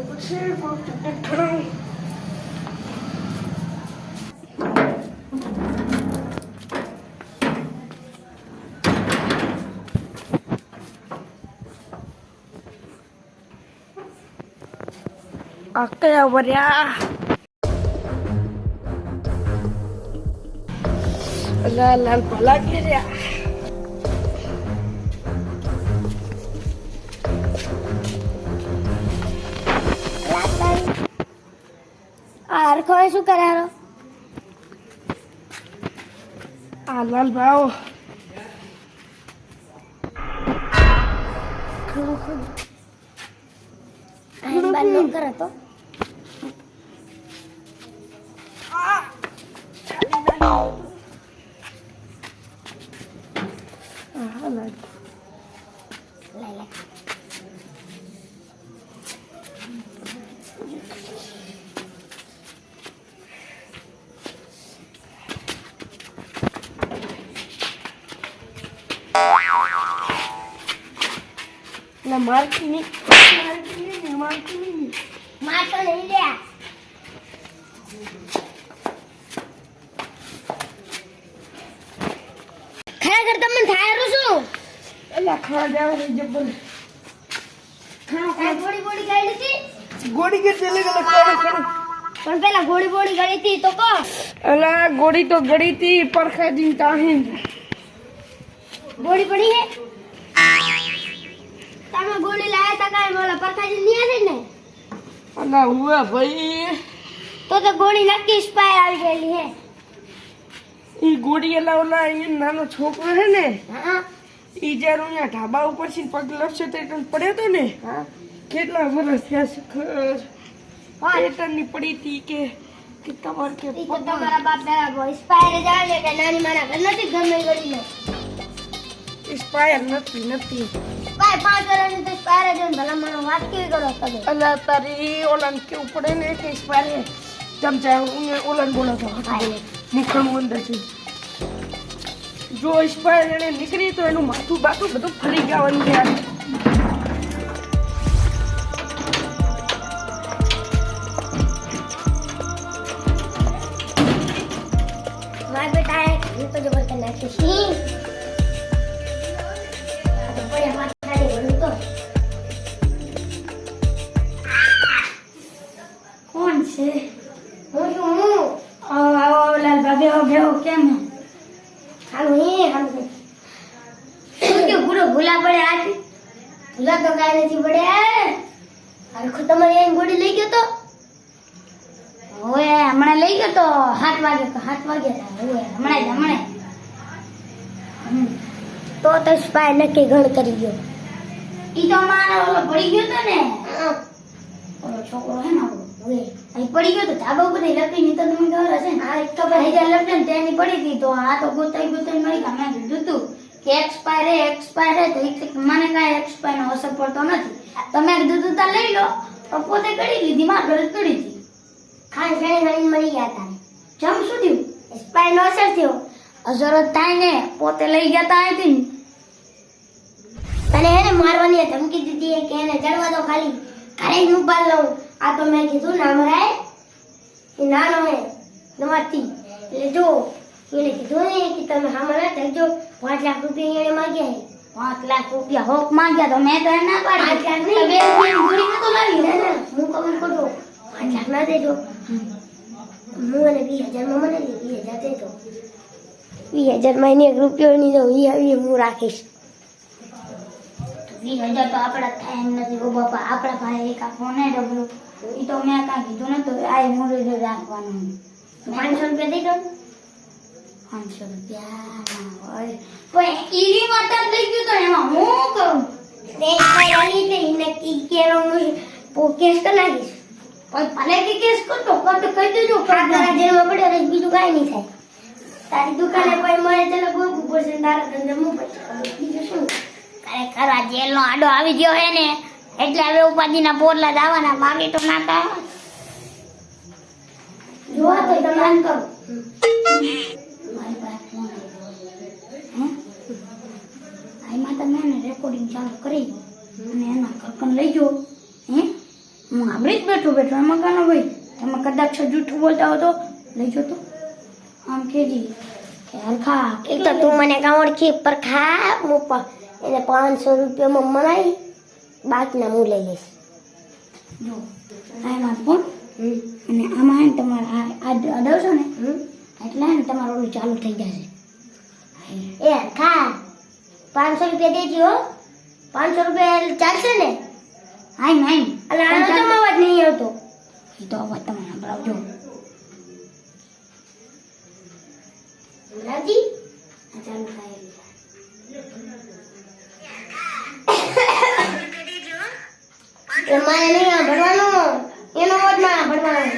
குடிச்சு போட்டு அக்கா வரியா நல்லா பலாக்கிறியா આ હોય શું કરે હારો આ લાલ ભાવ અહીં બાર નો કરે તો આ લાલ લઈ લે નહીં મારતી નહીં માર તો લઈ લે. ખરેખર તમને થાય શું? એલા ખાવા જાવ રે જબ્બર આ ગોળી ગોળી ગાડી હતી? ગોળી કે ચલે ગલે ખાણો. ખાણો પણ પેલા ગોળી ગોળી ગાડી હતી તો કો એલા ગોળી તો ગળી પરખા પરખાજી તાહીન. ગોળી પડી હે? તમે ગોળી લાયા તા કાંઈ? બોલા પરખાજી નહીં આવી ને? અલા હુએ ભાઈ તો તો ગોળી નક્કી સ્પાયર આવી ગયેલી હે. ઈ ગોળી એલા ઓલા નાનો છોકરો હે ને હા. ઈ જ્યારે અહીંયા ઢાબા ઉપરથી પગ લપસે તે ટન પડ્યો તો ને? હા. કેટલા વર્ષ થયા છે હા. એ ટનની પડી તી કે કે તમાર કે તમારા બાપ દાદા સ્પાયર જ આવે કે નાની મારા ઘર નથી ગમે ગળી ઇન્સ્પાયર નથી નથી. ભાઈ પાંચ વર્ષની તો સ્પાયર જ ભલા મને વાત કેવી કરો તમે. અલા તારી ઓલાને કેવું પડે ને કે ઇન્સ્પાયર ચમચા હું ઓલાને બોલો તો મુખનું અંદર છે. જો ઇન્સ્પાયર એને નીકળી તો એનું માથું બાથું બધું ફરી જવાનું છે. છે? હું છું હું? આવો લાલ ભાભી, આવો, બેહો, કેમ? હાલું, હે, હાલું શું કે પૂરો ભૂલા પડે આજ? ભૂલા તો કાંઈ નથી પડે હરખો તમારે એમ ગોળી લઈ ગયો તો? હવે હમણાં લઈ ગયો તો? સાત વાગે તો, સાત વાગે. હવે હમણાં જ હમણાં તો તો સ્પાય નક્કી ગણ કરી ગયો. ઈ તો મારો ઓલો પડી ગયો તો ને? ઓલો છોકરો હે ને હવે અહીં પડી ગયો તો ધાબા ઉપર લપી ની તો તમને ખબર હશે ને હા, એ તો ભાઈ જ્યાં લપટે ને તેની પડી ગઈ. તો આ તો ગોતાઈ ગોતાઈ મળી ગયા મેં કીધું તું કે એક્સપાયર હે એક્સપાયર હે તો મને કાંઈ એક્સપાયર નો અસર પડતો નથી. તમે કીધું તું તાર લઈ લો. તો પોતે કરી લીધી માર ઘરે કરી હતી ખાન ખાઈ ખાઈને મરી ગયા તારે. જમ શું થયું? સ્પાય નો અસર થયો. અસર થાય ને પોતે લઈ ગયા તા અહીંથી. તને એને મારવાની ધમકી દીધી કે એને જડવા દો ખાલી. ઘરે હું બાલ લઉં આ તો મેં કીધું નામ મરાય એ નાનો હે નવાથી એટલે જો એને કીધું ને કે તમે હામાં ના થજો પાંચ લાખ રૂપિયા એને માગ્યા હે. પાંચ લાખ રૂપિયા હોક માંગ્યા તો મેં તો એને ના પાડી પાંચ લાખ તો બે રૂપિયાની ગોળી નતો લાવી ના ના હું કબૂલ કરું પાંચ લાખ ના દેજો. હું એને વીસ હજારમાં મને વીસ હજાર દેજો. વીસ હજારમાં એને એક રૂપિયો નહીં દઉં એ આવી હું રાખીશ. વીસ હજાર તો આપણા થાય એમ નથી. ઓ બાપા આપણા ભાઈ એક આ ફોન હે ડબલું એ તો મેં કાંઈ કીધું નતું. આ મૂડી રાખવાનું. પાંચસો રૂપિયા દઈ દો પાંચસો રૂપિયા ના હોય ઈવી માટે લઈ ગયું તો એમાં હું કરું? તે કોઈ આવી એને કી કેરો હું પો- કેસ કરી નાખીશ. પણ ભલે કે કેસ કરતો કરતો કહી દેજો તારા જેલમાં પડ્યો બીજું કાંઈ નહીં થાય. તારી દુકાને કોઈ મળે ચાલો પડશે ને તારા ધંધે હું બીજું શું? ખરેખર આ જેલનો આડો આવી ગયો હે ને, એટલે હવે ઉપાધિના પોરલા જ બાકી તો ના થાય. જોવા તો તમે રેકોર્ડિંગ ચાલુ કરી. અને એના કલ્પન લઈ જાઓ હે? હું આપણી જ બેઠો બેઠો, એમાં કાનો ભાઈ. તમે કદાચ જૂઠું બોલતા હો તો લઈ જો તો. આમ કેજી, કે તું મને કાં ઓળખી, પર ખા, હું એને પાંચસો રૂપિયામાં મનાવી બાકીના હું લઈ લઈશ. જો આ એમાં અને આમાં ને તમારે આ અડાવશો ને? એટલે ને તમારું ઓલું ચાલુ થઈ જશે. એ ખા. પાંચસો રૂપિયા દેજો હો પાંચસો રૂપિયા ચાલશે ને? આઈ આઈ એટલે આનો તો અવાજ નહીં આવતો. એ તો અવાજ તમે સંભળાવજો રાજી આ ચાલુ થાય એ મારે નહીં સાંભળવાનું એનો અવાજમાં સાંભળવાનો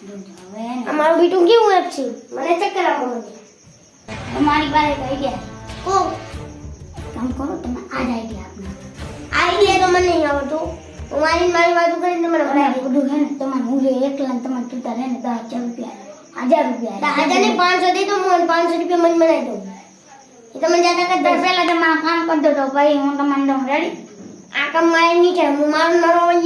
જોજો હવે હે ને અમારું બીટું કેવું એપ છે? મને ચક્કર આપો તમારી પાસે આઈડિયા કો. કામ કરો તમે આ જ આઈડિયા આપના. આઈડિયા તો મને નહીં આવડતો. હું મારી મારી વાત કરીને તમારે ભરાય બધું હે ને તમારે હું જે એકલા તમારે તૂટા રહે ને દસ હજાર રૂપિયા હજાર રૂપિયા હજાર ને પાંચસો દે તો હું પાંચસો રૂપિયા મને બનાવી દઉં. એ તમે જ્યાં તક દસ પહેલાં તમારે કામ કરી દો તો ભાઈ હું તમને દઉં રેડી આ કામ મારે નહીં થાય